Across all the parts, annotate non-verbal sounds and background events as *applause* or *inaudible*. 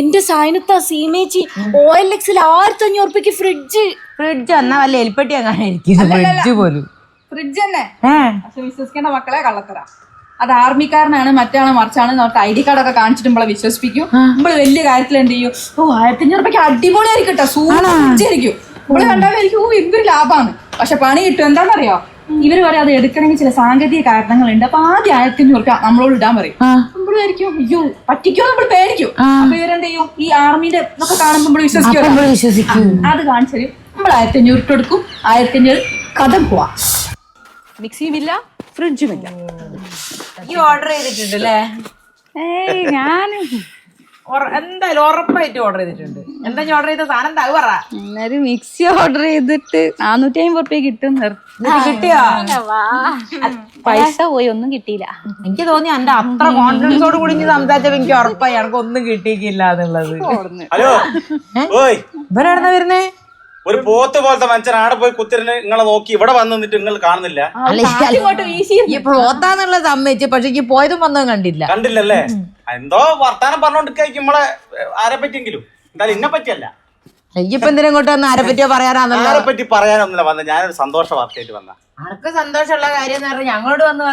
എന്റെ സായനത്ത സീമേച്ചി ഓ എൽ എക്സിൽ ആയിരത്തി അഞ്ഞൂറ് റുപ്യക്ക് ഫ്രിഡ്ജ് ഫ്രിഡ്ജ് എന്നാ വല്ല എലിപ്പെട്ടി അങ്ങനെ ഇരിക്കുന്നു ഫ്രിഡ്ജ് പോലും. ഫ്രിഡ്ജ് തന്നെ. പക്ഷെ വിശ്വസിക്കേണ്ട മക്കളെ കള്ളത്തറ അത് ആർമിക്കാരനാണ് മറ്റാണ് മറിച്ചാണ് നമുക്ക് ഐ ഡി കാർഡൊക്കെ കാണിച്ചിട്ട് നമ്മളെ വിശ്വസിപ്പിക്കും. നമ്മൾ വലിയ കാര്യത്തിൽ എന്ത് ചെയ്യും? ഓ ആയിരത്തി അഞ്ഞൂറ് രൂപയ്ക്ക് അടിപൊളിയായിരിക്കും കേട്ടോ സൂചിച്ചിരിക്കും നമ്മൾ കണ്ടാൽ ഓ എന്തൊരു ലാഭമാണ് പക്ഷെ പണി കിട്ടും. എന്താണെന്നറിയോ? ഇവർ പറയാം അത് എടുക്കണമെങ്കിൽ ചില സാങ്കേതിക കാരണങ്ങളുണ്ട്. അപ്പൊ ആദ്യം ആയിരത്തി അഞ്ഞൂറ് രൂപ നമ്മളോട് ഇടാൻ പറയും. നമ്മളായിരിക്കും അയ്യോ പറ്റിക്കോ നമ്മൾ പേടിക്കും. അപ്പൊ ഇവരെന്ത് ചെയ്യും ഈ ആർമിന്റെ ഒക്കെ കാണുമ്പോൾ നമ്മൾ വിശ്വസിക്കും വിശ്വസിക്കൂ. അത് കാണിച്ചു തരും. നമ്മൾ ആയിരത്തി അഞ്ഞൂറ് ഇട്ട് കൊടുക്കും. ആയിരത്തി അഞ്ഞൂറ് കഥം പോവാ. മിക്സിയുമില്ല ഫ്രിഡ്ജുമില്ല. ഈ ഓർഡർ ചെയ്തിട്ടുണ്ട് അല്ലേ? ഏയ് ഞാൻ എന്തായാലും ഉറപ്പായിട്ട് ഓർഡർ ചെയ്തിട്ടുണ്ട്. എന്താ ഓർഡർ ചെയ്ത സാധനം? എന്താ? പറ. ഒരു മിക്സി ഓർഡർ ചെയ്തിട്ട് നാനൂറ്റി അമ്പത് റുപ്യ കിട്ടും കിട്ടിയോ? പൈസ പോയി ഒന്നും കിട്ടിയില്ല. എനിക്ക് തോന്നി എന്റെ അത്ര കോൺഫിഡൻസോട് കൂടി സംസാരിച്ചപ്പോ എനിക്ക് ഉറപ്പായി. എനിക്ക് ഒന്നും കിട്ടിയിട്ടില്ല എന്നുള്ളത്. ഹലോ. ഓയ്. ഇവരാണെന്നാ വരുന്നേ? ഒരു പോത്ത് പോലത്തെ മനുഷ്യൻ ആടെ പോയി കുത്തിരന് നിങ്ങളെ നോക്കി. ഇവിടെ വന്ന് നിന്നിട്ട് നിങ്ങൾ കാണുന്നില്ല. ഈ സമ്മതിച്ച് പക്ഷെ പോയതും വന്നതും കണ്ടില്ല. കണ്ടില്ലല്ലേ? എന്തോ വർത്താനം പറഞ്ഞോണ്ടിരിക്കും നമ്മളെ ആരെ പറ്റിയെങ്കിലും. എന്തായാലും ഇന്നെ പറ്റിയല്ല. ഇപ്പൊ എന്തിനാ ഇങ്ങോട്ട് വന്ന് ആരെ പറ്റിയോ ആരെ പറ്റി പറയാനൊന്നുമില്ല. വന്ന ഞാനൊരു സന്തോഷ വാർത്തയായിട്ട് വന്ന. അനക്ക് സന്തോഷമുള്ള കാര്യം എന്ന് പറഞ്ഞാൽ ഞങ്ങളോട് വന്ന്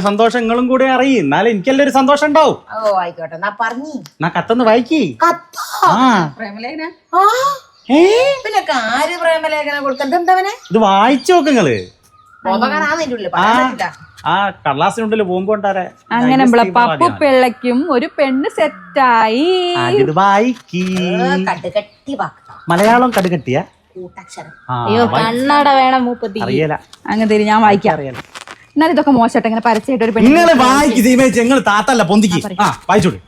സന്തോഷം നിങ്ങളും കൂടെ അറിയും. എന്നാലും എനിക്കല്ലേ ഒരു സന്തോഷം ഉണ്ടാവും. ഓ ആയിക്കോട്ടെ. എന്നാ പറഞ്ഞു. എന്നാ കത്തൊന്ന് വായിക്കി. ആ. പ്രേമലേഖന. ഏ? പിന്നെ ആര് പ്രേമലേഖനം കൊടുക്കുന്നത് ഇത് വായിച്ചു നോക്ക് നിങ്ങൾ. ബോധകാനാന്നില്ല ആ. ആ കടലാസിനുള്ളിൽ പോകുമ്പോ ഉണ്ടാരെ അങ്ങനെ നമ്മളെ പപ്പു പിള്ളയ്ക്കും ഒരു പെണ്ണ് സെറ്റായി. മലയാളം കടുകട്ടിയ? കൂട്ടക്ഷരം. അയ്യോ കണ്ണട വേണം മൂപ്പത്തി. അങ്ങനെ തരും ഞാൻ വായിക്കാം. അറിയാലോ എന്നാൽ ഇതൊക്കെ മോശമായിട്ട് ഇങ്ങനെ പരസ്യമായിട്ട് ഒരു പെണ്ണ് വായിക്ക് താത്തല്ല പൊന്തിക്ക്.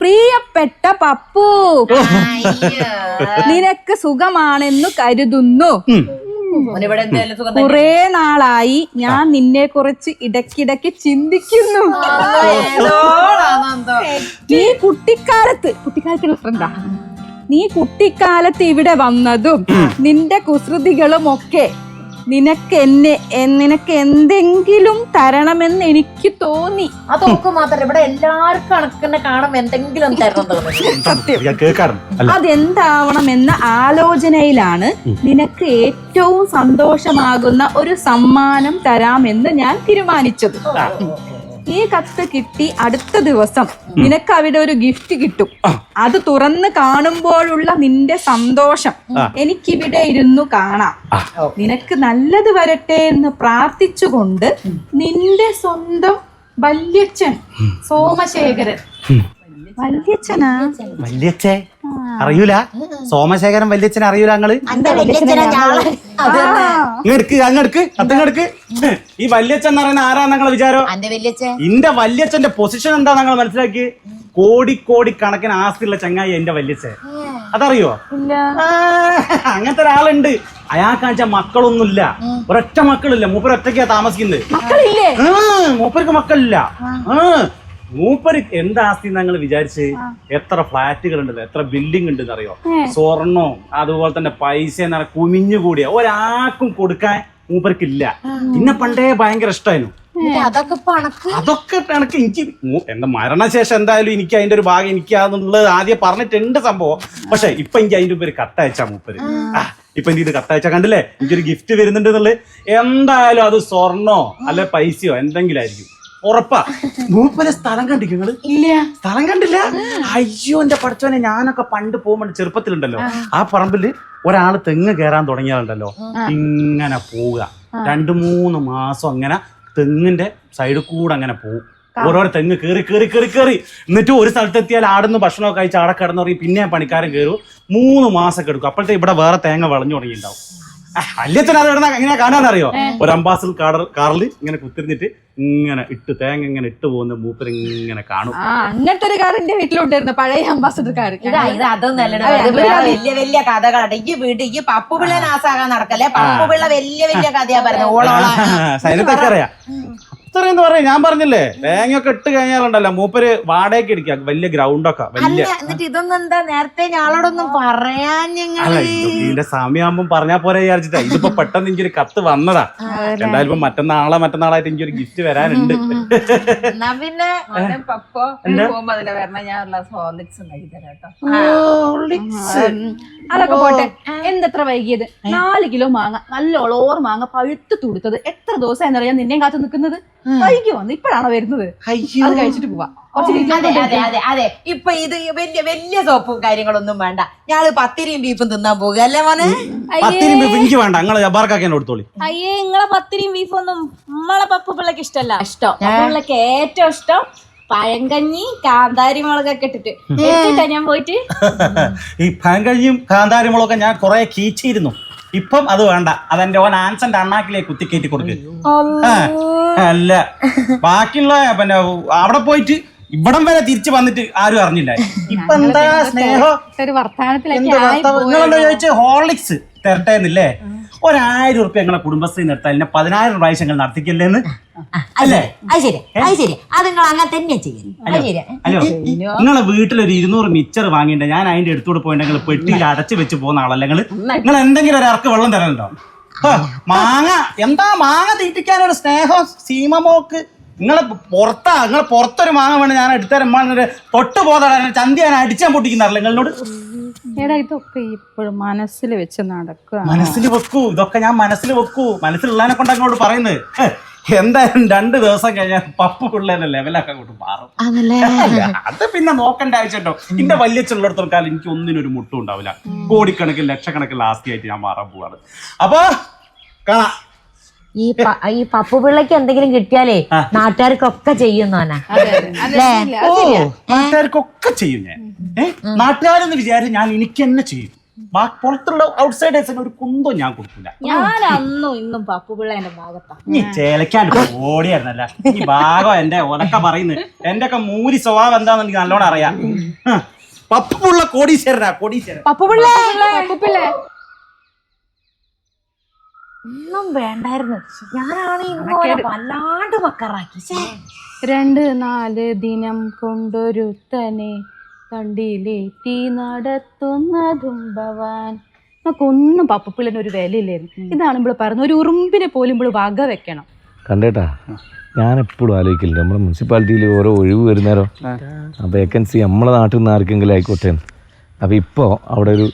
പ്രിയപ്പെട്ട പപ്പു. നിനക്ക് സുഖമാണെന്ന് കരുതുന്നു. കുറെ നാളായി. ഞാൻ നിന്നെ കുറിച്ച് ഇടക്കിടക്ക് ചിന്തിക്കുന്നു. നീ കുട്ടിക്കാലത്ത് കുട്ടിക്കാലത്തുള്ള ഫ്രണ്ടാ നീ കുട്ടിക്കാലത്ത് ഇവിടെ വന്നതും നിന്റെ കുസൃതികളും ഒക്കെ നിനക്ക് എന്നെ നിനക്ക് എന്തെങ്കിലും തരണമെന്ന് എനിക്ക് തോന്നി. അതൊക്കെ മാത്രം ഇവിടെ എല്ലാവർക്കും കണക്കിനെ കാണും എന്തെങ്കിലും തരണം തോന്നുന്നു എന്ന ആലോചനയിലാണ് നിനക്ക് ഏറ്റവും സന്തോഷമാകുന്ന ഒരു സമ്മാനം തരാമെന്ന് ഞാൻ തീരുമാനിച്ചത്. ഈ കത്ത് കിട്ടി അടുത്ത ദിവസം. നിനക്ക് അവിടെ ഒരു ഗിഫ്റ്റ് കിട്ടും. അത് തുറന്ന് കാണുമ്പോഴുള്ള നിന്റെ സന്തോഷം. എനിക്കിവിടെ ഇരുന്നു കാണാം. നിനക്ക് നല്ലത് വരട്ടെ എന്ന് പ്രാർത്ഥിച്ചുകൊണ്ട് നിന്റെ സ്വന്തം വല്യച്ഛൻ സോമശേഖരൻ വല്യച്ഛനാ? വല്യച്ഛേ അറിയൂല. സോമശേഖരൻ വല്യച്ഛൻ അറിയൂല നിങ്ങൾ ഇങ്ങെടുക്ക് അങ്ങെടുക്ക് അത്തങ്ങെടുക്ക്. ഈ വല്യച്ഛൻ എന്ന് പറയുന്ന ആരാ നിങ്ങളെ വിചാരോ? ഇന്റെ വല്യച്ഛന്റെ പൊസിഷൻ എന്താ നിങ്ങൾ മനസ്സിലാക്കി? കോടി കോടി കണക്കിന് ആസ്തിയുള്ള ചങ്ങായി എന്റെ വല്യച്ഛൻ. അതറിയോ? അങ്ങനത്തെ ഒരാളുണ്ട്. അയാൾക്കാച്ച മക്കളൊന്നുമില്ല. ഒരൊറ്റ മക്കളില്ല. മൂപ്പർ ഒറ്റയ്ക്കാ താമസിക്കുന്നത് ആ, മൂപ്പർക്ക് മക്കളില്ല. ആ മൂപ്പര് എന്താ ആസ്തി നിങ്ങൾ വിചാരിച്ച്? എത്ര ഫ്ലാറ്റുകൾ ഉണ്ട് എത്ര ബിൽഡിംഗ് ഉണ്ട് അറിയോ? സ്വർണോ അതുപോലെ തന്നെ പൈസ കുമിഞ്ഞു കൂടിയ കുമിഞ്ഞുകൂടിയ ഒരാൾക്കും കൊടുക്കാൻ മൂപ്പർക്കില്ല. പിന്നെ പണ്ടേ ഭയങ്കര ഇഷ്ടമായിരുന്നു അതൊക്കെ പണക്ക് അതൊക്കെ കണക്ക് എനിക്ക് മൂ- എന്റെ മരണശേഷം എന്തായാലും എനിക്ക് അതിന്റെ ഒരു ഭാഗം എനിക്കാന്നുള്ളത് ആദ്യം പറഞ്ഞിട്ടുണ്ട് സംഭവം. പക്ഷെ ഇപ്പൊ എനിക്ക് അതിന്റെ ഒരു കത്തയച്ചാ മൂപ്പര്. ഇപ്പൊ എനിക്ക് ഇത് കത്തയച്ച കണ്ടില്ലേ? എനിക്കൊരു ഗിഫ്റ്റ് വരുന്നുണ്ട് എന്നുള്ളത്. എന്തായാലും അത് സ്വർണോ അല്ലെ പൈസയോ എന്തെങ്കിലും ആയിരിക്കും. ഉറപ്പാ. മൂപ്പര് സ്ഥലം കണ്ടിക്കോ നിങ്ങൾ? ഇല്ല. സ്ഥലം കണ്ടില്ല? അയ്യോ എന്റെ പഠിച്ചവനെ ഞാനൊക്കെ പണ്ട് പോകുമ്പോൾ ചെറുപ്പത്തിലുണ്ടല്ലോ. ആ. പറമ്പിൽ ഒരാൾ തെങ്ങ് കയറാൻ തുടങ്ങിയാലുണ്ടല്ലോ ഇങ്ങനെ പോവുക. രണ്ടു മൂന്ന് മാസം അങ്ങനെ തെങ്ങിന്റെ സൈഡിൽ കൂടെ അങ്ങനെ പോകും ഓരോരോ തെങ്ങ് കയറി കയറി കയറി കയറി എന്നിട്ട് ഒരു സ്ഥലത്തെത്തിയാൽ ആടുന്ന് ഭക്ഷണമൊക്കെ കഴിച്ച് ആടെ പറയും പിന്നെ പണിക്കാരൻ കയറും മൂന്ന് മാസം എടുക്കും. അപ്പോഴത്തെ ഇവിടെ വേറെ തേങ്ങ വിളഞ്ഞു തുടങ്ങിയിട്ടുണ്ടാവും. അത് ഇടുന്ന കാണാനറിയോ ഒരു അംബാസിൽ കാർ കാറിൽ ഇങ്ങനെ കുത്തിരിഞ്ഞിട്ട് ഇങ്ങനെ ഇട്ട് തേങ്ങ ഇങ്ങനെ ഇട്ട് പോകുന്ന മൂപ്പര് ഇങ്ങനെ കാണും. അങ്ങനത്തെ ഒരു കാറിന്റെ എന്റെ വീട്ടിലുണ്ടായിരുന്നു പഴയ അംബാസഡർ കാർ ഇതാ അതൊന്നല്ല വലിയ വലിയ കഥകളാണ്. ഈ വീട്ടിൽ ഈ പപ്പു പിള്ള നാസാകാൻ നടക്കല്ലേ? പപ്പു പിള്ള വലിയ വലിയ കഥയാ പറയുന്നത്. ഓളോളാ. സൈനത്തൊക്കെ അറിയാം. ഹിസ്റ്ററി എന്ന് പറയാം ഞാൻ പറഞ്ഞില്ലേ? തേങ്ങയൊക്കെ ഇട്ട് കഴിഞ്ഞാലുണ്ടല്ല മൂപ്പര് വാടകയ്ക്ക് ഇടിക്കുക വലിയ ഗ്രൗണ്ടൊക്കെ വലിയ. അല്ല എന്നിട്ട് ഇതൊന്നും എന്താ നേരത്തെ ഞാളോടൊന്നും പറയാൻ ഞങ്ങൾ അല്ല ഇത് ഇതിന്റെ സമയമാകുമ്പോ പറഞ്ഞാ പോരെ വിചാരിച്ചിട്ടാ. ഇതിപ്പോ പെട്ടെന്ന് എനിക്കൊരു കത്ത് വന്നതാ. എന്തായാലും ഇപ്പൊ മറ്റന്നാളെ മറ്റന്നാളായിട്ട് എനിക്കൊരു ഗിഫ്റ്റ് വരാനുണ്ട്. എന്നാ പിന്നെ മോനെ പപ്പോ പോകുമ്പോ അതിലെ വരണ. ഞാൻ ഉള്ള ഹോർലിക്സ് ഉണ്ടാക്കി തരാം കേട്ടോ. അതൊക്കെ പോട്ടെ. എന്തെത്ര വൈകിയത്? നാല് കിലോ മാങ്ങ നല്ല ഒളോർ മാങ്ങ പഴുത്ത് തുടുത്തത്. എത്ര ദിവസം എന്നറിയാൻ നിന്നെയും കാത്തു നിൽക്കുന്നത്? വൈകി വന്ന് ഇപ്പോഴാണോ വരുന്നത്? അത് കഴിച്ചിട്ട് പോവാ. അതെ അതെ അതെ അതെ. ഇപ്പൊ ഇത് വലിയ വലിയ സോപ്പും കാര്യങ്ങളൊന്നും വേണ്ട. ഞാൾ പത്തിരിയും ബീഫും തിന്നാൻ പോകുക അല്ലേ മോനെ പത്തിരി എനിക്ക് വേണ്ട. ഞങ്ങൾ ജബാർക്കാക്കി എന്നെ കൊടുത്തോളി അയ്യേ നിങ്ങളെ പത്തിരിയും ബീഫൊന്നും നമ്മളെ പപ്പു പിള്ളക്ക് ഇഷ്ടല്ല. ഇഷ്ടം. പിള്ളക്ക് ഏറ്റവും ഇഷ്ടം പഴങ്കഞ്ഞി കാന്താരി മുളകൊക്കെ ഇട്ടിട്ട്. ഞാൻ പോയിട്ട്? *laughs* ഈ പഴങ്കഞ്ഞിയും കാന്താരി മുളകൊക്കെ ഞാൻ കുറെ കീച്ചിരുന്നു ഇപ്പം അത് വേണ്ട. അതെന്റെ ഓൻ ആൻസന്റെ അണ്ണാക്കിലേക്ക് കുത്തിക്കേറ്റി കൊടുക്ക്. ആ, അല്ല. ബാക്കിയുള്ള പിന്നെ അവിടെ പോയിട്ട് ഇവിടം വരെ തിരിച്ചു വന്നിട്ട് ആരും അറിഞ്ഞില്ല. ഇപ്പൊ എന്താ സ്നേഹം? നിങ്ങളെന്താ ചോദിച്ചു? ഹോർലിക്സ് തരട്ടേന്നില്ലേ? ഒരായിരം ഉറുപ്പ്യ ഞങ്ങളെ കുടുംബശ്രീ നിർത്താൻ എന്നെ പതിനായിരം പ്രാവശ്യം ഞങ്ങൾ നടത്തിക്കല്ലേന്ന്? അല്ലേ? അത് ശരി അത് ശരി അത് നിങ്ങൾ അങ്ങനെ തന്നെ ചെയ്യും അത് ശരി അല്ലോ നിങ്ങളെ വീട്ടിലൊരു ഇരുന്നൂറ് മിച്ചർ വാങ്ങിയിട്ട് ഞാൻ അതിന്റെ അടുത്തൂടെ പോയിട്ട് പെട്ടിയിൽ അടച്ചു വെച്ച് പോകുന്ന ആളല്ലേ നിങ്ങൾ നിങ്ങൾ എന്തെങ്കിലും ഒരു ഇറക്ക് വെള്ളം തരലുണ്ടോ? ഹ, മാങ്ങ. എന്താ മാങ്ങ തീറ്റിക്കാൻ ഒരു സ്നേഹം സീമമോക്ക് നിങ്ങളെ പുറത്താ നിങ്ങളെ പുറത്തൊരു മാങ്ങ വേണം ഞാൻ എടുത്തരം. തൊട്ട് പോതാ ചന്തി ഞാൻ അടിച്ചാൻ പൊട്ടിക്കുന്നാറില്ല നിങ്ങളോട്? എടാ ഇതൊക്കെ ഇപ്പോഴും മനസ്സിൽ വെച്ച് നടക്കുക മനസ്സിൽ വെക്കൂ. ഇതൊക്കെ ഞാൻ മനസ്സിൽ വെക്കൂ. മനസ്സിലുള്ളതിനെ കൊണ്ട് അങ്ങോട്ട് പറയുന്നത്. എന്തായാലും രണ്ട് ദിവസം കഴിഞ്ഞാൽ പപ്പ പിള്ളേരെ ലെവലൊക്കെ അങ്ങോട്ട് മാറും. അത് പിന്നെ നോക്കേണ്ട ആവശ്യമുണ്ടോ എന്റെ വല്യച്ചുള്ളിടത്തോളം കാലം എനിക്ക് ഒന്നിനൊരു മുട്ടും ഉണ്ടാവില്ല. കോടിക്കണക്കിന് ലക്ഷക്കണക്കിന് ലാസ്റ്റി ആയിട്ട് ഞാൻ മാറാൻ പോവാണ്. അപ്പൊ കാണാം. ഈ ഈ പപ്പു പിള്ളക്ക് എന്തെങ്കിലും കിട്ടിയാലേ നാട്ടുകാർക്കൊക്കെ ചെയ്യുന്നോനാ നാട്ടുകാർക്കൊക്കെ ചെയ്യും ഞാൻ. ഏ? നാട്ടുകാരെന്ന് വിചാരിച്ച് ഞാൻ എനിക്ക് തന്നെ ചെയ്യും. പുറത്തുള്ള ഔട്ട്സൈഡേഴ്സിന് ഒരു കുന്തം ഞാൻ കൊടുക്കില്ല ഞാൻ അന്നും ഇന്നും പപ്പു പിള്ളേന്റെ ഭാഗത്താ. നീ ചേലക്കാണ്ട് ഓടിയായിരുന്നല്ല. ഈ ഭാഗം എന്റെ ഉടക്ക പറയുന്നത് എന്റെ ഒക്കെ മൂരി സ്വഭാവം എന്താന്ന് എനിക്ക് നല്ലോണം അറിയാം. പപ്പുപിള്ള പപ്പുള്ള കോടീശ്വരനാ കോടീശ്വരൻ. പപ്പുപിള്ള പപ്പുപിള്ളേ ഒന്നും വേണ്ടായിരുന്നു. ഞാനാണ് വല്ലാണ്ട് മക്കറാക്കി. രണ്ട് നാല് ദിനം കൊണ്ടൊരുത്തനെ കണ്ടിലേറ്റി നടത്തുന്നതും ഭവാൻ. നമുക്കൊന്നും പപ്പപ്പിള്ളിന് ഒരു വിലയില്ലായിരുന്നു. ഇതാണ് ഇവിടെ പറയുന്നത്. ഒരു ഉറുമ്പിനെ പോലും ഇവിടെ വക വെക്കണം. കണ്ടേട്ടാ ഞാൻ എപ്പോഴും ആലോചിക്കില്ല നമ്മുടെ മുനിസിപ്പാലിറ്റിയിൽ ഓരോ ഒഴിവ് വരുന്നേരോ ആ. വേക്കൻസി നമ്മളെ നാട്ടിൽ നിന്ന് ആർക്കെങ്കിലും ആയിക്കോട്ടെ. അപ്പോൾ ഇപ്പോൾ അവിടെ ഒരു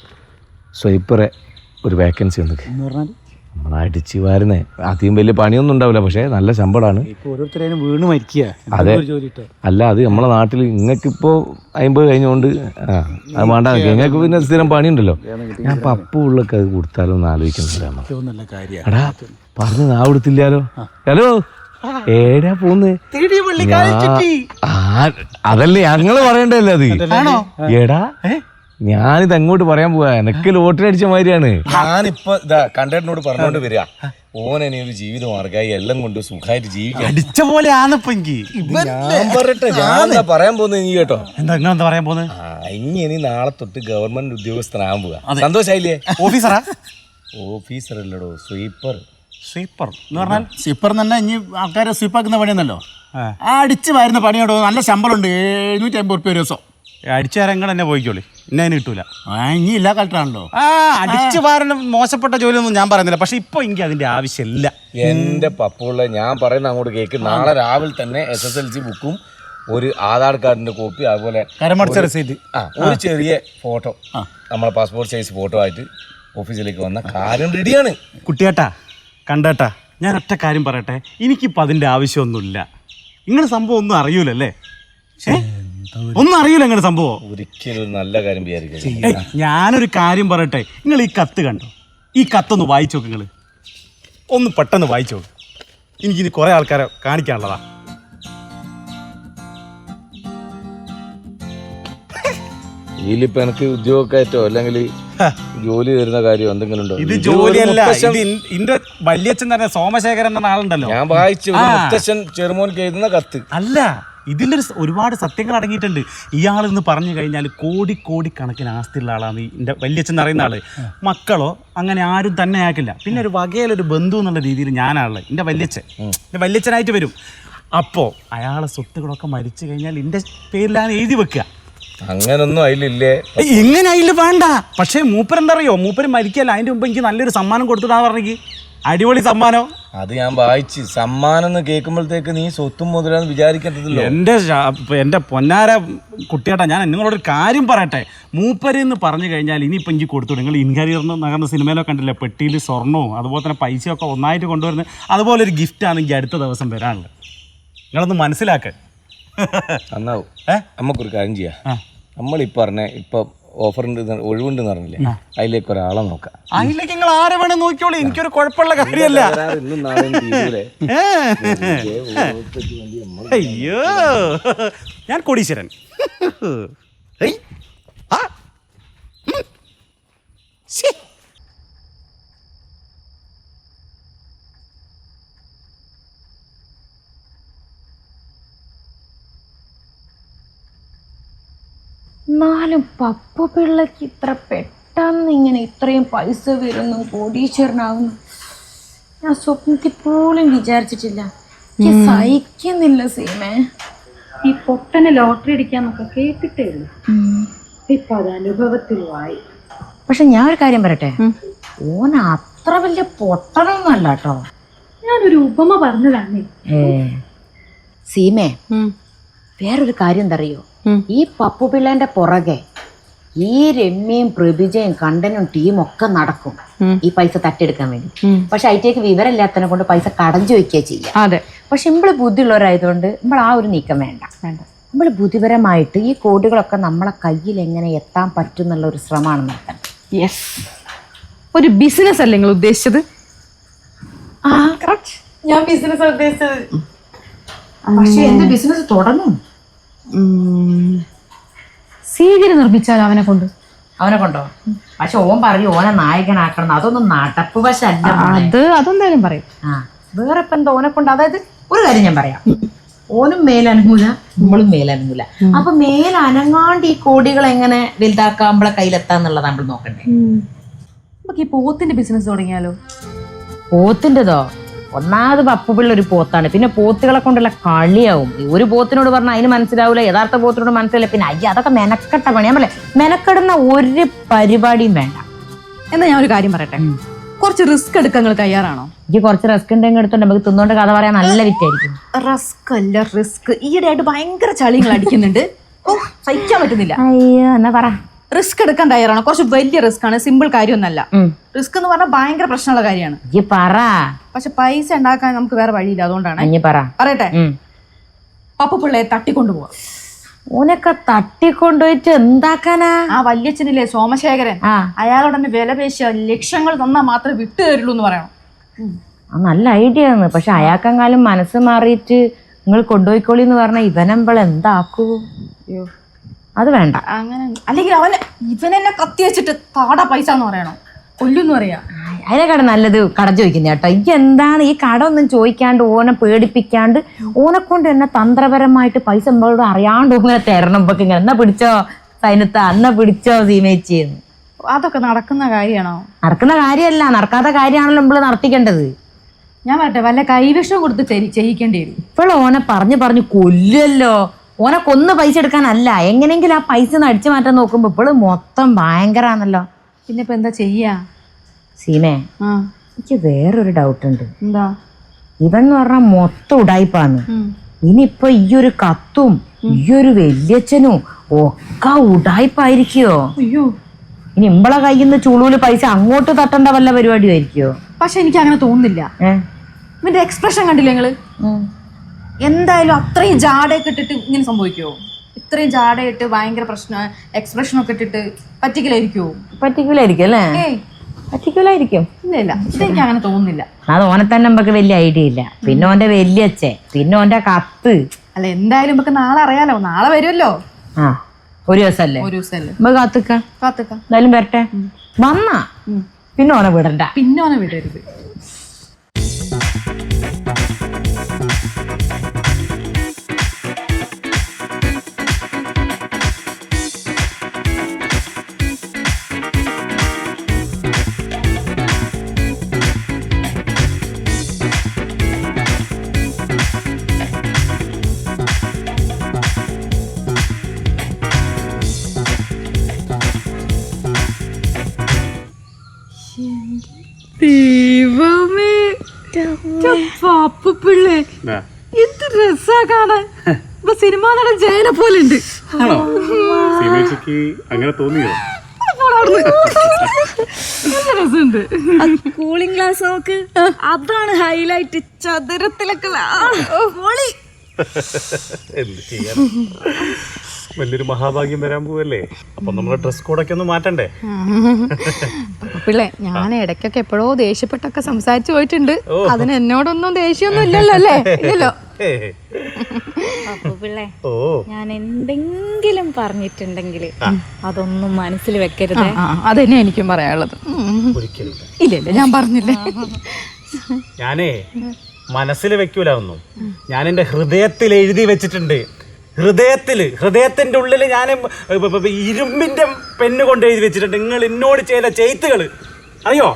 സ്വൈപ്പറെ ഒരു വേക്കൻസി ഉണ്ട് അടിച്ച് വാരുന്നേ അധികം വലിയ പണിയൊന്നും ഉണ്ടാവില്ല പക്ഷേ നല്ല ശമ്പളമാണ് ഓരോരുത്തരും വീണ് മരിക്കുക അതെ. അല്ല അത് നമ്മളെ നാട്ടിൽ ഇങ്ങക്കിപ്പോ അമ്പത് കഴിഞ്ഞുകൊണ്ട് ആ അത് വേണ്ട. നിങ്ങൾക്ക് പിന്നെ സ്ഥിരം പണിയുണ്ടല്ലോ. ഞാൻ പപ്പുള്ളൊക്കെ അത് കൊടുത്താലോ എന്ന് ആലോചിക്കുന്നില്ല കാര്യമാണ് എടാ പറഞ്ഞു നാ കൊടുത്തില്ലാലോ ഹലോ? ഏടാ പോന്ന്. അതല്ലേ ഞങ്ങൾ പറയണ്ടല്ലോ അത്? എടാ ഞാനിത് അങ്ങോട്ട് പറയാൻ പോവാ? എനിക്ക് ലോട്ടറി അടിച്ച മാതിരിയാണ്. ഞാനിപ്പോ ഇതാ കണ്ടേട്ടനോട് പറഞ്ഞോണ്ട് വരിക ഓനെ ഇനി ഒരു ജീവിത മാർഗമായി എല്ലാം കൊണ്ട് സുഖമായിട്ട് ജീവിക്കാം അടിച്ച പോലെ ആണിപ്പോ എനിക്ക് ഞാൻ പറയട്ടെ ഞാൻ എന്താ പറയാൻ പോകുന്നത് നീ കേട്ടോ? എന്താ നിങ്ങൾ എന്താ പറയാൻ പോകുന്നത്? ഇനി ഇനി നാളെ തൊട്ട് ഗവൺമെന്റ് ഉദ്യോഗസ്ഥനാകാൻ പോവാ. സന്തോഷായില്ലേ? ഓഫീസറാ? ഓഫീസർ അല്ലടോ സ്വീപ്പർ. സ്വീപ്പർ എന്ന് പറഞ്ഞാൽ സ്വീപ്പർ തന്നെ ഇനി ആൾക്കാരെ സ്വീപ്പാക്കുന്ന പണിയെന്നല്ലോ. ആ. അടിച്ച് വരുന്ന പണിയോടോ നല്ല ശമ്പളം ഉണ്ട് എഴുന്നൂറ്റി അമ്പത് റുപ്യ ഒരു ദിവസം. അടിച്ചു തന്നെ എന്നെ പോയിക്കോളി. എന്നെ അതിന് കിട്ടൂല. ഇനി എല്ലാ കളക്ടറാണല്ലോ ആ അടിച്ചു പാരണം മോശപ്പെട്ട ജോലിയൊന്നും ഞാൻ പറയുന്നില്ല. പക്ഷെ ഇപ്പൊ എനിക്ക് അതിന്റെ ആവശ്യമില്ല. എന്റെ പപ്പുള്ള ഞാൻ പറയുന്ന അങ്ങോട്ട് കേക്ക്. നാളെ രാവിലെ തന്നെ എസ് എസ് എൽ സി ബുക്കും ഒരു ആധാർ കാർഡിന്റെ കോപ്പി അതുപോലെ കരമടച്ച റെസീറ്റ് ആ ഒരു ചെറിയ ഫോട്ടോ നമ്മളെ പാസ്പോർട്ട് സൈസ് ഫോട്ടോ ആയിട്ട് ഓഫീസിലേക്ക് വന്ന കാര്യം റെഡിയാണ് കുട്ടിയേട്ടാ കണ്ടേട്ടാ ഞാൻ ഒറ്റ കാര്യം പറയട്ടെ. എനിക്കിപ്പോൾ അതിന്റെ ആവശ്യമൊന്നുമില്ല. നിങ്ങളുടെ സംഭവം ഒന്നും അറിയൂലല്ലേ? ഏ? ഒന്നും അറിയില്ല എങ്ങനെ സംഭവം. ഒരിക്കലും നല്ല കാര്യം വിചാരിക്കില്ല ഞാനൊരു കാര്യം പറയട്ടെ. നിങ്ങൾ ഈ കത്ത് കണ്ടോ? ഈ കത്തൊന്ന് വായിച്ചു നോക്ക് നിങ്ങൾ ഒന്ന് പെട്ടെന്ന് വായിച്ചു നോക്ക്. എനിക്കിനി കുറെ ആൾക്കാരെ കാണിക്കാനുള്ളതാ. ഇതിലിപ്പോ എനിക്ക് ഉദ്യോഗക്കയറ്റോ അല്ലെങ്കിൽ ജോലി തരുന്ന കാര്യം എന്തെങ്കിലും ഉണ്ടോ? ഇത് ജോലിയല്ല. ഇന്റെ വല്യച്ഛൻ തന്നെ സോമശേഖരൻ എന്ന ആളുണ്ടല്ലോ. ഞാൻ വായിച്ചു. മുത്തശ്ശൻ ചെറുമോൻക്ക് എഴുതുന്ന കത്ത്. അല്ല. ഇതിലൊരു ഒരുപാട് സത്യങ്ങൾ അടങ്ങിയിട്ടുണ്ട്. ഇയാൾ എന്ന് പറഞ്ഞു കഴിഞ്ഞാൽ കോടി കോടി കണക്കിന് ആസ്തിയുള്ള ആളാണ് ഈ എന്റെ വല്യച്ഛൻ അറിയുന്ന ആൾ. മക്കളോ അങ്ങനെ ആരും തന്നെ ആക്കില്ല. പിന്നെ ഒരു വകയിലൊരു ബന്ധു എന്നുള്ള രീതിയിൽ ഞാനാണുള്ളത്. എന്റെ വല്യച്ഛൻ. എന്റെ വല്യച്ഛനായിട്ട് വരും. അപ്പോൾ അയാളെ സ്വത്തുകളൊക്കെ മരിച്ചു കഴിഞ്ഞാൽ എന്റെ പേരിലാണ് എഴുതി വെക്കുക. അങ്ങനൊന്നും അതിലില്ലേ? ഇങ്ങനെ എങ്ങനെ അതിൽ വേണ്ട. പക്ഷേ മൂപ്പരെന്താ അറിയോ? മൂപ്പര് മരിക്കല്ല. അതിന്റെ മുമ്പ് എനിക്ക് നല്ലൊരു സമ്മാനം കൊടുത്തിട്ടാ പറഞ്ഞെങ്കിൽ അടിപൊളി സമ്മാനം. അത് ഞാൻ വായിച്ച്. സമ്മാനം എന്ന് കേൾക്കുമ്പോഴത്തേക്ക് നീ സ്വത്തും മുതലാന്ന് വിചാരിക്കേണ്ടതല്ലോ എന്റെ എന്റെ എന്റെ പൊന്നാര കുട്ടിയേട്ടാ ഞാൻ നിങ്ങളോടൊരു കാര്യം പറയട്ടെ. മൂപ്പര് എന്ന് പറഞ്ഞു കഴിഞ്ഞാൽ ഇനിയിപ്പോൾ എനിക്ക് കൊടുത്തു നിങ്ങൾ ഇൻഹരിയറിന് നഗർന്ന സിനിമയിലൊക്കെ കണ്ടില്ലേ? പെട്ടിയിൽ സ്വർണവും അതുപോലെ തന്നെ പൈസയൊക്കെ ഒന്നായിട്ട് കൊണ്ടുവരുന്നത് അതുപോലെ ഒരു ഗിഫ്റ്റാണ് എനിക്ക് അടുത്ത ദിവസം വരാനുള്ളത്. നിങ്ങളൊന്ന് മനസ്സിലാക്ക. നന്നാവും? നമുക്കൊരു കാര്യം ചെയ്യാം. നമ്മളിപ്പറഞ്ഞ ഇപ്പൊ ഓഫറുണ്ട് ഒഴിവുണ്ട് പറഞ്ഞില്ലേ? അതിലേക്ക് ഒരാളെ നോക്കാം. അതിലേക്ക് നിങ്ങൾ ആരെ വേണേ നോക്കിയോളൂ? എനിക്കൊരു കുഴപ്പമുള്ള കാര്യമല്ല. അയ്യോ. ഞാൻ കോടീശ്വരൻ. ഹേയ്. ആ. ഉം. എന്നാലും പപ്പ പിള്ളക്ക് ഇത്ര പെട്ടെന്ന് ഇങ്ങനെ ഇത്രയും പൈസ വരുന്നു കോടീശ്വരനാകുന്നു ഞാൻ സ്വപ്നത്തിൽ പോലും വിചാരിച്ചിട്ടില്ല. എനിക്ക് സഹിക്കുന്നില്ല സീമേ. ഈ പൊട്ടനെ ലോട്ടറി അടിക്കാന്നൊക്കെ കേട്ടിട്ടേ ഉള്ളൂ. ഇപ്പൊ അത് അനുഭവത്തിലുമായി പക്ഷെ ഞാൻ ഒരു കാര്യം പറയട്ടെ? ഓൻ അത്ര വലിയ പൊട്ടനൊന്നും അല്ല കേട്ടോ ഞാനൊരു ഉപമ പറഞ്ഞതാണ്. സീമേ വേറൊരു കാര്യം എന്തറിയോ? ഈ പപ്പു പിള്ളേന്റെ പുറകെ ഈ രമ്യയും പ്രഭിജയും കണ്ടനും ടീമൊക്കെ ഒക്കെ നടക്കും. ഈ പൈസ തട്ടിയെടുക്കാൻ വേണ്ടി. പക്ഷെ അതിലേക്ക് വിവരമില്ലാത്തതിനെ കൊണ്ട് പൈസ കടഞ്ഞു വയ്ക്കുക ചെയ്യാം. അതെ. പക്ഷെ ഇമ്പൾ ബുദ്ധിയുള്ളവരായതുകൊണ്ട് നമ്മൾ ആ ഒരു നീക്കം വേണ്ട. വേണ്ട. നമ്മൾ ബുദ്ധിപരമായിട്ട് ഈ കോടികളൊക്കെ നമ്മളെ കയ്യിൽ എങ്ങനെ എത്താൻ പറ്റും എന്നുള്ള ഒരു ശ്രമമാണ് നടത്താൻ. യെസ് ഒരു ബിസിനസ് അല്ലേ നിങ്ങൾ ഉദ്ദേശിച്ചത്? ഞാൻ ബിസിനസ് ഉദ്ദേശിച്ചത്. പക്ഷെ എന്റെ ബിസിനസ് തുടങ്ങും. സീരിയൽ നിർമ്മിച്ചാൽ അവനെ കൊണ്ട്? അവനെ കൊണ്ടോ? പക്ഷെ ഓൻ പറയും ഓനെ നായകനാക്കണം. അതൊന്നും നടപ്പ് വശല്ല അല്ല അത് അതെന്തായാലും പറയും. ആ വേറെ ഇപ്പൊ എന്താ ഓനെ കൊണ്ട്? അതായത് ഒരു കാര്യം ഞാൻ പറയാം. ഓനും മേലനങ്ങൂല നമ്മളും മേലനങ്ങൂല. അപ്പൊ മേലനങ്ങാണ്ട് ഈ കോടികൾ എങ്ങനെ വലുതാക്കാൻ നമ്മളെ കയ്യിലെത്താന്നുള്ളത് നമ്മൾ നോക്കണ്ടേ. നമുക്ക് ഈ പോത്തിന്റെ ബിസിനസ് തുടങ്ങിയാലോ? പോത്തിന്റെതോ? ഒന്നാമത് പപ്പുപിള്ള ഒരു പോത്താണ്. പിന്നെ പോത്തുകളെ കൊണ്ടുള്ള കളിയാവും. ഈ ഒരു പോത്തിനോട് പറഞ്ഞാൽ അതിന് മനസ്സിലാവില്ല യഥാർത്ഥ പോത്തിനോട് മനസ്സിലാവില്ല. പിന്നെ അയ്യ അതൊക്കെ മെനക്കെട്ട പണി. ഞാൻ പറയല്ലേ മെനക്കെടുന്ന ഒരു പരിപാടിയും വേണ്ട. എന്നാ ഞാൻ ഒരു കാര്യം പറയട്ടെ? കുറച്ച് റിസ്ക് എടുക്കാൻ നിങ്ങൾ തയ്യാറാണോ? എനിക്ക് കുറച്ച് റിസ്ക് ഉണ്ടെങ്കിൽ എടുത്തോണ്ട് നമുക്ക് തിന്നോണ്ട് കഥ പറയാൻ നല്ല വിറ്റായിരിക്കും. റിസ്ക് അല്ല റിസ്ക്. ഈയിടെയായിട്ട് ഭയങ്കര ചളികൾ അടിക്കുന്നുണ്ട്. ഓ സഹിക്കാൻ പറ്റുന്നില്ല. അയ്യോ എന്നാ പറ. റിസ്ക് എടുക്കാൻ തയ്യാറാണോ? കുറച്ച് വലിയ റിസ്ക് ആണ് സിമ്പിൾ കാര്യമൊന്നല്ല. റിസ്ക് എന്ന് പറഞ്ഞാൽ ഭയങ്കര പ്രശ്നമുള്ള കാര്യമാണ്. ഈ പറ. പക്ഷെ പൈസ ഉണ്ടാക്കാൻ നമുക്ക് വേറെ വഴിയില്ല അതുകൊണ്ടാണ്. ഇനി പറ. പറയട്ടെ? പപ്പു പിള്ളയെ തട്ടിക്കൊണ്ടു പോവാം. ഓനൊക്കെ തട്ടിക്കൊണ്ടുപോയിട്ട് എന്താക്കാനാ? ആ വല്യച്ഛനില്ലേ സോമശേഖരൻ. അയാളോട് തന്നെ വില പേശിയ ലക്ഷങ്ങൾ തന്നാൽ മാത്രമേ വിട്ടു തരുള്ളൂ എന്ന് പറയണം. ആ നല്ല ഐഡിയ ആണ്. പക്ഷെ അയാൾക്കെങ്ങാലും മനസ്സ് മാറിയിട്ട് നിങ്ങൾ കൊണ്ടുപോയിക്കോളി എന്ന് പറഞ്ഞാൽ ഇവനമ്പൾ എന്താക്കൂ? അത് വേണ്ട. അങ്ങനെ അല്ലെങ്കിൽ അവനെ ഇവനെന്നെ കത്തി വെച്ചിട്ട് താടാ പൈസ എന്ന് പറയണോ. കൊല്ലുന്ന് പറയാ. അതിനെക്കാട് നല്ലത് കട ചോദിക്കുന്ന കേട്ടോ. ഈ എന്താണ് ഈ കട ഒന്നും ചോദിക്കാണ്ട് ഓനെ പേടിപ്പിക്കാണ്ട് ഓനെ കൊണ്ട് തന്നെ തന്ത്രപരമായിട്ട് പൈസ നമ്മളോട് അറിയാണ്ട് ഇങ്ങനെ തരണം. ഇപ്പൊക്കെ ഇങ്ങനെ എന്നാ പിടിച്ചോ സൈനത്ത അന്ന പിടിച്ചോ സീമേച്ചി? എന്ന്. അതൊക്കെ നടക്കുന്ന കാര്യമാണോ? നടക്കുന്ന കാര്യമല്ല നടക്കാത്ത കാര്യമാണല്ലോ നമ്മൾ നടത്തിക്കേണ്ടത്. ഞാൻ പറട്ടെ വല്ല കൈവിഷം കൊടുത്ത് ചെയ്- ചെയ്യിക്കേണ്ടി വരും. ഇപ്പോൾ ഓനെ പറഞ്ഞു പറഞ്ഞു കൊല്ലുമല്ലോ ഓനെ കൊന്ന് പൈസ എടുക്കാനല്ല എങ്ങനെയെങ്കിലും ആ പൈസ നടിച്ചു അടിച്ചു മാറ്റാൻ നോക്കുമ്പോൾ ഇപ്പോഴും മൊത്തം ഭയങ്കരാണല്ലോ. പിന്നെ ഇപ്പൊ എന്താ ചെയ്യാ? സീമേ ആ. എനിക്ക് വേറൊരു ഡൗട്ട് ഉണ്ട് എന്താ? ഇവൻ എന്ന് പറഞ്ഞാൽ മൊത്തം ഉടായിപ്പാന്ന്. ഇനിയിപ്പൊ ഈ ഒരു കത്തും ഈ ഒരു വല്യച്ഛനും ഒക്കെ ഉടായിപ്പായിരിക്കോ അയ്യോ. ഇനി ഇമ്പളെ കയ്യിൽ നിന്ന് ചുളൂൽ പൈസ അങ്ങോട്ട് തട്ടേണ്ട വല്ല പരിപാടിയോ ആയിരിക്കോ പക്ഷെ എനിക്ക് അങ്ങനെ തോന്നുന്നില്ല ഇവന്റെ എക്സ്പ്രഷൻ കണ്ടില്ലേ നിങ്ങൾ? എന്തായാലും അത്രയും ജാടയൊക്കെ ഇട്ടിട്ട് ഇങ്ങനെ സംഭവിക്കുമോ ഇത്രയും ജാടയിട്ട് ഭയങ്കര പ്രശ്നം എക്സ്പ്രഷൻ ഒക്കെ ഇട്ടിട്ട് പറ്റിക്കലായിരിക്കുമോ പറ്റിക്കലായിരിക്കും അല്ലേ? ഏയ്. പറ്റിക്കൂലായിരിക്കും. ഇല്ല ഇല്ല. ഇതെനിക്ക് അങ്ങനെ തോന്നുന്നില്ല. അത് ഓനെ തന്നെ നമുക്ക് വലിയ ഐഡിയ ഇല്ല. പിന്നെ ഓന്റെ വല്യച്ഛൻ പിന്നെ ഓന്റെ കത്ത്. അല്ല എന്തായാലും നമുക്ക് നാളെ അറിയാലോ. നാളെ വരുമല്ലോ ആ ഒരു ദിവസല്ലേ? ഒരു ദിവസമല്ലേ നമുക്ക് കാത്തിക്കാം. കാത്തുക്കാം. എന്തായാലും വരട്ടെ. വന്നാ. പിന്നെ ഓനെ വിടണ്ട. പിന്നെ ഓനെ വിടരുത്. എന്ത് രസാ കാണാൻ. ഇപ്പൊ സിനിമ നടൻ ജയനെ പോലെ ഉണ്ട് അങ്ങനെ തോന്നിയോ? കൂളിംഗ് ഗ്ലാസ് നോക്ക്. അതാണ് ഹൈലൈറ്റ് ചതുരത്തിലൊക്കെ എന്ത് വലിയൊരു മഹാഭാഗ്യം വരാൻ പോവല്ലേ? അപ്പൊ നമ്മുടെ ഡ്രസ് കോഡൊക്കെ ഒന്ന് മാറ്റണ്ടേ? പിള്ളേ ഞാൻ ഇടയ്ക്കൊക്കെ എപ്പോഴോ ദേഷ്യപ്പെട്ടൊക്കെ സംസാരിച്ചു പോയിട്ടുണ്ട്. അതിന് എന്നോടൊന്നും ദേഷ്യമൊന്നും ഇല്ലല്ലോ അല്ലേ? *laughs* ഇല്ലല്ലോ. പിള്ളേ ഞാൻ എന്തെങ്കിലും പറഞ്ഞിട്ടുണ്ടെങ്കിൽ അതൊന്നും മനസ്സിൽ വെക്കരുത്. ആ അതന്നെ എനിക്കും പറയാനുള്ളത്. ഇല്ല ഞാൻ പറഞ്ഞില്ലേ? ഞാനേ മനസ്സിൽ വെക്കൂല ഒന്നും. ഞാൻ എന്റെ ഹൃദയത്തിൽ എഴുതി വെച്ചിട്ടുണ്ട്. ഹൃദയത്തിൽ ഹൃദയത്തിന്റെ ഉള്ളിൽ ഞാൻ ഇരുമ്പിന്റെ പെണ്ണ് കൊണ്ട് എഴുതി വെച്ചിട്ടുണ്ട്. നിങ്ങൾ എന്നോട് ചെയ്ത ചെയ്ത്തുകൾ അറിയോ?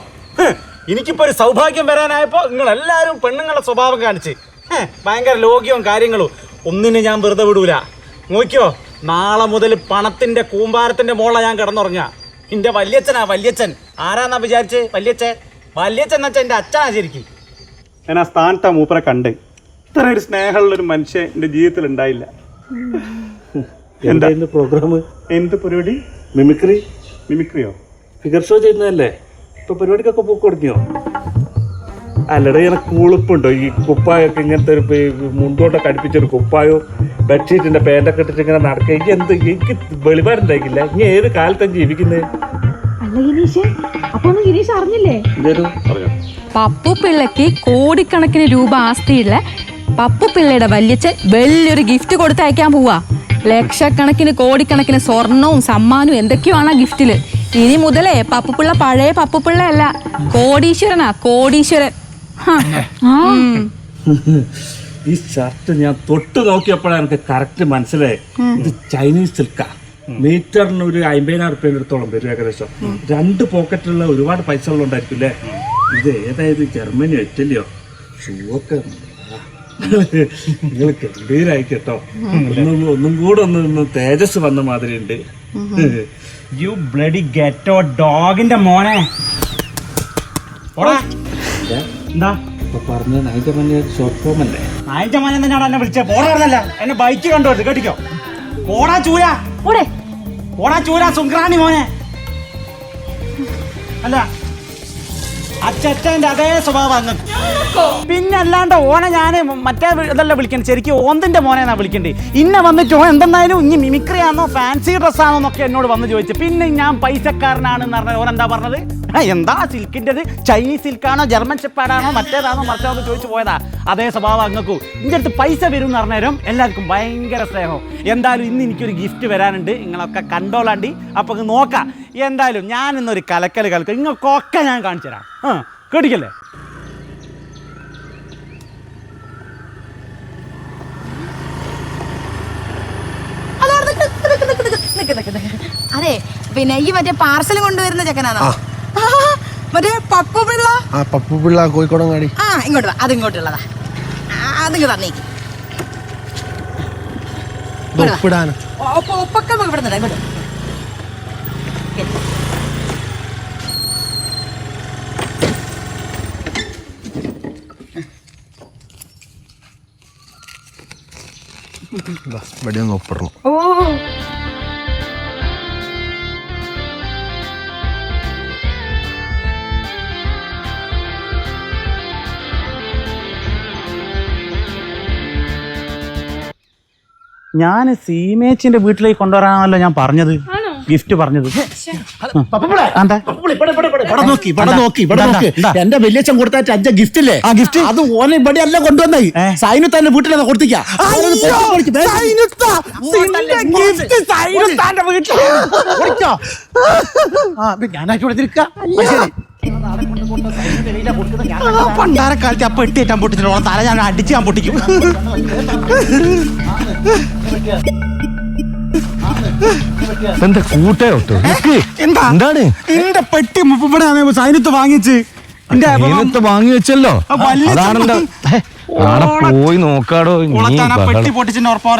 എനിക്കിപ്പോൾ എനിക്കിപ്പോ ഒരു സൗഭാഗ്യം വരാനായപ്പോൾ നിങ്ങളെല്ലാവരും പെണ്ണുങ്ങളുടെ സ്വഭാവം കാണിച്ച് ഭയങ്കര ലോക്യവും കാര്യങ്ങളും. ഒന്നിനും ഞാൻ വെറുതെ വിടൂല. നോക്കിയോ? നാളെ മുതൽ പണത്തിന്റെ കൂമ്പാരത്തിന്റെ മോളെ ഞാൻ കിടന്നുറങ്ങ എന്റെ വല്യച്ഛനാ വല്യച്ഛൻ. ആരാന്നാ വിചാരിച്ച്? വല്യച്ഛൻ? വല്യച്ഛൻ എന്നുവെച്ചാൽ എന്റെ അച്ഛനാ ശരിക്കും. ഞാൻ ആ സ്ഥാനത്താ മൂപ്പറെ കണ്ട്. ഇത്ര ഒരു സ്നേഹമുള്ള ഒരു മനുഷ്യൻ എന്റെ ജീവിതത്തിൽ ഉണ്ടായില്ല. എന്താ? പ്രോഗ്രാം എന്ത് പരിപാടി? മിമിക്രി മിമിക്രിയോ ഫിഗർ ഷോ ചെയ്യുന്നതല്ലേ? ഇപ്പൊ പരിപാടിക്കൊക്കെ പോക്ക് തുടങ്ങിയോ അല്ലട ഇങ്ങനെ കൂളിപ്പുണ്ടോ? ഈ കുപ്പായൊക്കെ ഇങ്ങനത്തെ ഒരു മുണ്ടോട്ടൊക്കെ അടുപ്പിച്ചൊരു കുപ്പായോ ബെഡ്ഷീറ്റിന്റെ പാന്റൊക്കെ ഇട്ടിട്ട് ഇങ്ങനെ നടക്കുക. എനിക്ക് എന്ത്? എനിക്ക് വെളിപാടുണ്ടായിക്കില്ല ഇനി ഏത് കാലത്താണ് ജീവിക്കുന്നത് അറിഞ്ഞില്ലേ? പപ്പു പിള്ളക്ക് കോടിക്കണക്കിന് രൂപ ആസ്തിയുള്ള പപ്പു പിള്ളയുടെ വല്യച്ഛൻ വലിയൊരു ഗിഫ്റ്റ് കൊടുത്തയക്കാൻ പോവാ. ലക്ഷക്കണക്കിന് കോടിക്കണക്കിന് സ്വർണവും സമ്മാനവും എന്തൊക്കെയാണ് ആ ഗിഫ്റ്റിൽ ഇനി മുതലേ പപ്പുപിള്ള പഴയ പപ്പുപിള്ള അല്ല കോടീശ്വരനാ കോടീശ്വരൻ. ഈ ഷർട്ട് ഞാൻ തൊട്ട് നോക്കിയപ്പോഴാണ് എനിക്ക് കറക്റ്റ് മനസ്സിലായി. ഇത് ചൈനീസ് സിൽക്കാ മീറ്ററിന് ഒരു അമ്പതിനായിരം റുപ്യേന്റെ അടുത്തോളം വരും ഏകദേശം. രണ്ട് പോക്കറ്റുള്ള ഒരുപാട് പൈസ ഉള്ളതുണ്ടായിരിക്കും അല്ലേ ഇത് ഏതായത് ജർമ്മനിയോ ഇറ്റലിയോ? ഷൂ ഒക്കെ നിങ്ങൾ ഗംഭീരായി കേട്ടോ ഒന്നും ഒന്നും കൂടെ ഒന്ന് ഒന്ന് തേജസ് വന്ന മാതിരി ഉണ്ട് യു ബ്ലഡി ഗെറ്റോ ഡോഗിന്റെ മോനെ ഓടാ. എന്താ? പറഞ്ഞ മുന്നേ ഷോർട്ട് ഫോം അല്ലേ? ആയിരത്തി മോനെ തന്നെയാണ് എന്നെ വിളിച്ചത് പോടാറുന്നല്ല എന്നെ ബൈക്ക് കണ്ടോ കേട്ടിക്കോ? പോടാ ചൂര. പോടാ ചൂര സുങ്ക്രാണി മോനെ. അല്ല അച്ചച്ചന്റെ അതേ സ്വഭാവം അങ്ങ്. പിന്നെ അല്ലാണ്ട് ഓനെ ഞാൻ മറ്റേ ഇതല്ല വിളിക്കണ്ട ശരിക്കും ഓന്തിന്റെ മോനെ എന്നാ വിളിക്കണ്ടേ? ഇന്നെ വന്നിട്ട് ഓൻ എന്തെന്നായാലും ഇനി മിമിക്രിയാണോ ഫാൻസി ഡ്രസ്സാണോ എന്നൊക്കെ എന്നോട് വന്ന് ചോദിച്ചു. പിന്നെ ഞാൻ പൈസക്കാരനാണ് എന്ന് പറഞ്ഞത്. ഓൻ എന്താ പറഞ്ഞത് എന്താ സിൽക്കിന്റെത്? ചൈനീസ് സിൽക്കാണോ ജർമ്മൻ ഷെപ്പാടാണോ മറ്റേതാണോ മറിച്ചാണോ ചോദിച്ചു പോയതാ. അതേ സ്വഭാവം അങ്ങക്കും. ഇന്റെ അടുത്ത് പൈസ വരും എന്ന് പറഞ്ഞേരം എല്ലാവർക്കും ഭയങ്കര സ്നേഹം. എന്തായാലും ഇന്ന് എനിക്കൊരു ഗിഫ്റ്റ് വരാനുണ്ട്. നിങ്ങളൊക്കെ കണ്ടോളാണ്ടി. അപ്പൊ ഇങ്ങ് നോക്കാം. എന്തായാലും ഞാൻ ഇന്നൊരു കലക്കൽ കലക്കൽ നിങ്ങൾക്കൊക്കെ ഞാൻ കാണിച്ചു തരാം. ആ കേട്ടിക്കല്ലേ അതെ പിന്നെ ഈ മറ്റേ പാർസൽ കൊണ്ടുവരുന്ന ചെക്കനാണോ? മറ്റേ പപ്പു പിള്ള? ആ പപ്പു പിള്ള കോഴിക്കോടങ്ങാടി ആ ഇങ്ങോട്ട് വാ. അത് ഇങ്ങോട്ടുള്ളതാ. അതിങ്ങ് തന്നേക്ക് ഒപ്പിടാൻ ഒപ്പ ഒപ്പൊക്കെ നമുക്ക് ഇവിടെ നിന്നിടാം ഇങ്ങോട്ട്. ഇവിടെ ഒന്ന് ഒപ്പിടണം. ഓ. ഞാൻ സീമേച്ചിന്റെ വീട്ടിലേക്ക് കൊണ്ടുവരാണല്ലോ ഞാൻ പറഞ്ഞത്. ഗിഫ്റ്റ് പറഞ്ഞത്? എന്റെ വലിയച്ഛൻ കൊടുത്ത അഞ്ച ഗിഫ്റ്റ് ഇല്ലേ? ആ ഗിഫ്റ്റ് അത് ഓനെ ഇവിടെ അല്ല കൊണ്ടുവന്നേ? സൈനു തന്നെ വീട്ടിലാണ് കൊടുത്തിക്ക. ഞാനായിട്ട് കൊടുത്തിരിക്ക പണ്ടാരക്കാലത്ത് അപ്പൊ എട്ടി ഏറ്റാൻ പൊട്ടിച്ചിട്ടുള്ള തല ഞാൻ അടിച്ച് ഞാൻ പൊട്ടിക്കും. എന്താ കൂട്ടേ ഒട്ടോ എന്താ? എന്താണ്? എന്റെ പെട്ടി ഇവിടെ സൈനത്ത് വാങ്ങിച്ച്. വാങ്ങി വെച്ചല്ലോ. അതാണെന്താ ആടെ പോയി നോക്കാടോ. പെട്ടി ബഹളം. പൊട്ടിച്ചിട്ട് ഉറപ്പാ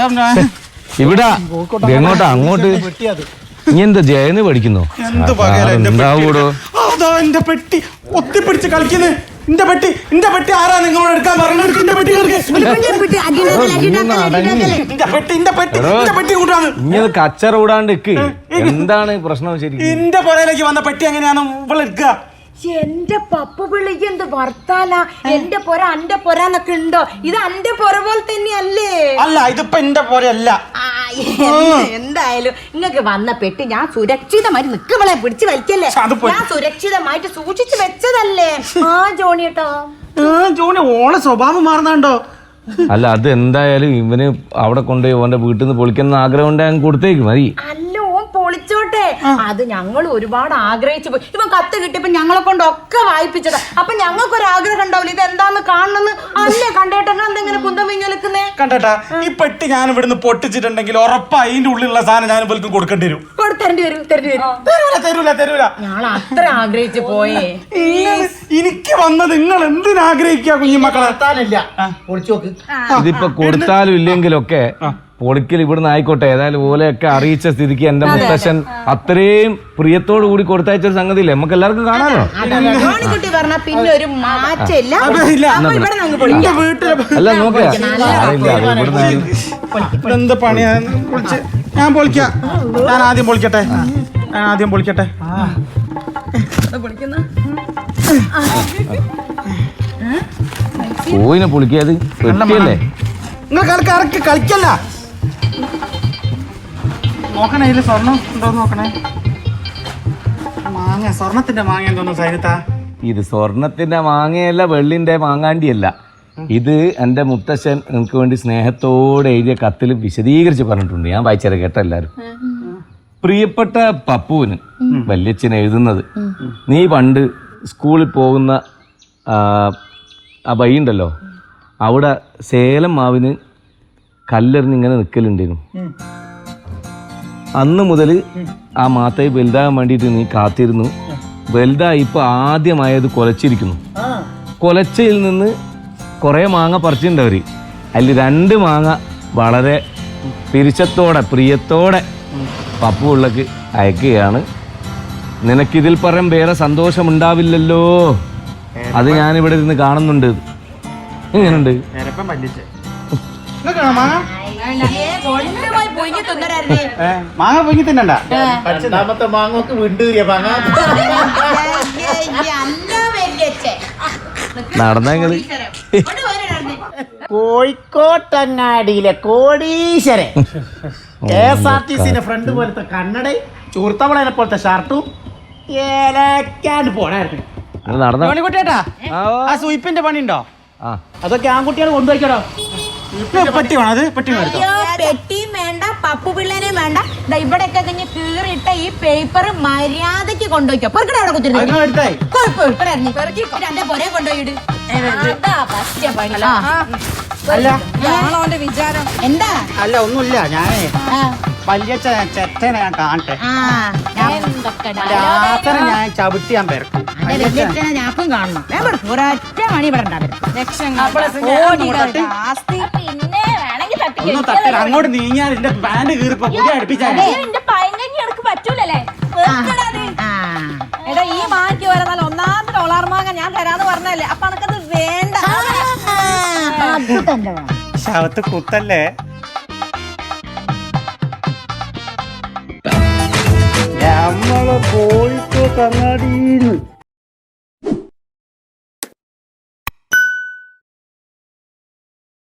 ഇവിടെ. എങ്ങോട്ടാ അങ്ങോട്ട്. നീ എന്താ ജയന്ന് പഠിക്കുന്നോ എന്താ എന്റെ പെട്ടി? ഉണ്ടാവൂടോ അതാ എന്റെ പെട്ടി. ഒത്തിപ്പിടിച്ച് കളിക്കുന്നത് ഇന്റെ പെട്ടി എന്റെ പെട്ടി ആരാ നിങ്ങളോട് എടുക്കാൻ പറഞ്ഞത്? ഇന്റെ പെട്ടി എടുക്ക്. ഇന്റെ പെട്ടി ഇന്റെ പെട്ടി ഇന്റെ പെട്ടി കൂട്ടാണ്. ഇങ്ങനെ കച്ചറ കൂടാണ്ട്. എന്താണ് പ്രശ്നം ശരി എന്റെ പുറയിലേക്ക് വന്ന പെട്ടി എങ്ങനെയാണ് ഇവിടെ എടുക്കുക. എന്റെ പപ്പ പിള്ളിക്ക് എന്ത് വർത്താല എന്റെ പൊര അന്റെ പൊരാന്നൊക്കെ ഉണ്ടോ? ഇത് അന്റെ പൊര പോലെ തന്നെയല്ലേ? അല്ല ഇതിപ്പോ എന്റെ പൊരയല്ല. ആ, എന്തായാലും ഇങ്ങക്ക് വന്ന പെട്ടി ഞാൻ സുരക്ഷിതമായിട്ട് നിക്കുമ്പോളെ പിടിച്ചു വലിക്കല്ലേ? ഞാൻ സുരക്ഷിതമായിട്ട് സൂക്ഷിച്ചു വെച്ചതല്ലേ? ആ ജോണി കേട്ടോ ജോണി ഓളെ സ്വഭാവം മാറുന്നുണ്ടോ? അല്ല അത് എന്തായാലും ഇവന് അവിടെ കൊണ്ടുപോയി ഓന്റെ വീട്ടിൽ നിന്ന് പൊളിക്കുന്ന ആഗ്രഹം ഉണ്ടെങ്കിൽ കൊടുത്തേക്ക് മതി. അല്ല അത് ഞങ്ങൾ ഒരുപാട് ആഗ്രഹിച്ചു പോയി. ഇപ്പൊ കത്ത് കിട്ടിയപ്പോ ഞങ്ങളെ കൊണ്ട് ഒക്കെ വായിപ്പിച്ചതാ. അപ്പൊ ഞങ്ങൾക്ക് ഒരു ആഗ്രഹം ഉണ്ടാവില്ല. ഇത് എന്താന്ന് കാണണമെന്ന് അല്ലേ കണ്ടേട്ടൻ എന്തെങ്കിലും കുന്തം വിഞ്ഞൊലിക്കുന്നേ കണ്ടേട്ടാ ഈ പെട്ടി ഞാൻ ഇവിടുന്ന് പൊട്ടിച്ചിട്ടുണ്ടെങ്കിൽ ഉറപ്പായി ഇതിന്റെ ഉള്ളിലുള്ള സാധനം ഞാൻ ഇവർക്ക് കൊടുക്കേണ്ടി വരും. കൊടുത്തരണ്ടി വരും തരണ്ടി വരും. തരൂല തരൂല തരൂല. ഞങ്ങൾ അത്ര ആഗ്രഹിച്ചു പോയേ. എനിക്ക് വന്നത് നിങ്ങൾ എന്തിനാഗ്രഹിക്കുക കുഞ്ഞുമക്കളെ? ഇതിപ്പോ കൊടുത്താലും ഇല്ലെങ്കിലും ഒക്കെ പൊളിക്കൽ ഇവിടുന്ന് ആയിക്കോട്ടെ. ഏതായാലും ഓലെയൊക്കെ അറിയിച്ച സ്ഥിതിക്ക് എന്റെ മുത്തശ്ശൻ അത്രയും പ്രിയത്തോടു കൂടി കൊടുത്തയച്ച ഒരു സംഗതി ഇല്ലേ നമുക്ക് എല്ലാവർക്കും കാണാനോ പറഞ്ഞ പിന്നെ ഒരു മാറ്റില്ല ഇല്ല. അപ്പൊ ഇവിടെ ഞങ്ങൾ പൊളിക്കാം. വീട്ടിലെ അല്ല നോക്കിയാ അറിയില്ല അത് ഇവിടുന്ന് ആയാലും എന്ത് പണിയാ പൊളിച്ച് ഞാൻ പൊളിക്കാം. ഞാൻ ആദ്യം പൊളിക്കട്ടെ. ഞാൻ ആദ്യം പൊളിക്കട്ടെ. പെട്ടിയല്ലേ? നിങ്ങൾ കളിക്ക് ഇറക്കി കളിക്കല്ല. നോക്കണേ ഇതിൽ സ്വർണം ഉണ്ടോ നോക്കണേ. മാങ്ങ സ്വർണത്തിന്റെ മാങ്ങ എന്തോന്നു സൈനത്താ ഇത് സ്വർണത്തിന്റെ മാങ്ങയല്ല വെള്ളിന്റെ മാങ്ങാണ്ടിയല്ല. ഇത് എന്റെ മുത്തശ്ശൻ എനിക്ക് വേണ്ടി സ്നേഹത്തോടെ എഴുതിയ കത്തിൽ വിശദീകരിച്ച് പറഞ്ഞിട്ടുണ്ട്. ഞാൻ വായിച്ചത് കേട്ട എല്ലാവരും പ്രിയപ്പെട്ട പപ്പുവിന് വല്യച്ഛൻ എഴുതുന്നത് നീ പണ്ട് സ്കൂളിൽ പോകുന്ന ആ, ആ വഴിയുണ്ടല്ലോ. അവിടെ സേലം മാവിന് കല്ലെറിഞ്ഞ് ഇങ്ങനെ നിൽക്കലുണ്ടായിരുന്നു അന്ന് മുതൽ ആ മാത്തയെ വലുതാകാൻ വേണ്ടിയിട്ട് നീ കാത്തിരുന്നു. വലുതായി ഇപ്പൊ ആദ്യമായത് കൊലച്ചിരിക്കുന്നു. കൊലച്ചയിൽ നിന്ന് കുറേ മാങ്ങ പറിച്ചിട്ടുണ്ട് അവർ അതിൽ രണ്ട് മാങ്ങ വളരെ പിരിച്ചത്തോടെ പ്രിയത്തോടെ പപ്പു ഉള്ളക്ക് അയക്കുകയാണ്. നിനക്കിതിൽ പറയാൻ വേറെ സന്തോഷമുണ്ടാവില്ലല്ലോ. അത് ഞാനിവിടെ ഇരുന്ന് കാണുന്നുണ്ട്. എങ്ങനെയുണ്ട് മാങ്ങ? ഏ, പൊങ്ങി തിന്നണ്ട. രണ്ടാമത്തെ മാങ്ങോക്ക് വിണ്ടൂരിയ മാങ്ങ. നടന്നങ്ങൾ കോഴിക്കോട്ടങ്ങാടിയിലെ കോടീശ്വരൻ. കെ എസ് ആർ ടി സിന്റെ ഫ്രണ്ട് പോലത്തെ കണ്ണടയും ചൂർത്തവളനെ പോലത്തെ ഷർട്ടും ഏലക്കാണ്ട് പോണായിരുന്നു. നടന്ന? മണിക്കുട്ടേട്ടാ ആ സൂയിപ്പിന്റെ പണി ഉണ്ടോ ആ. അതൊക്കെ ആൺകുട്ടികൾ കൊണ്ടുപോയിക്കടോ? പെട്ടി വേണം അത് പെട്ടി വേണം എടുത്തോ. അയ്യോ പെട്ടിയും വേണ്ട പപ്പു പിള്ളേനെയും വേണ്ട. ദാ ഇവിടെയൊക്കെ കഴിഞ്ഞ് കീറിട്ട ഈ പേപ്പർ മര്യാദയ്ക്ക് കൊണ്ടുപോയിക്കോ. പെറുക്കട അവിടെ കുത്തിരുന്നു. പൊരെ അല്ല. അവന്റെ വിചാരം? എന്താ? അല്ല ഒന്നുമില്ല. ഞാനേ വലിയ ചേട്ടനെ ഞാൻ കാണട്ടെ. രാത്രി ഞാൻ ചവിട്ടിയാൻ വലിയച്ഛനെ ഞാക്കും കാണണം. ഒരൊറ്റ മണി തട്ടല അങ്ങോട്ട് നീങ്ങിയാൽ എന്റെ പാന്റ് കീറിപ്പോ പുതിയ എനിക്ക് പറ്റൂലല്ലേ? എടാ ഈ മാറ്റി വരെ ഒന്നാമത്തെ ഒന്നാമത്തെ ഒളാർമാങ്ങ ഞാൻ തരാന്ന് പറഞ്ഞല്ലേ അപ്പൊ അനക്കത് വേണ്ട. ശവത്ത് കുത്തല്ലേ? നമ്മളെ കോഴിക്കോട്ട് അങ്ങാടിന്ന്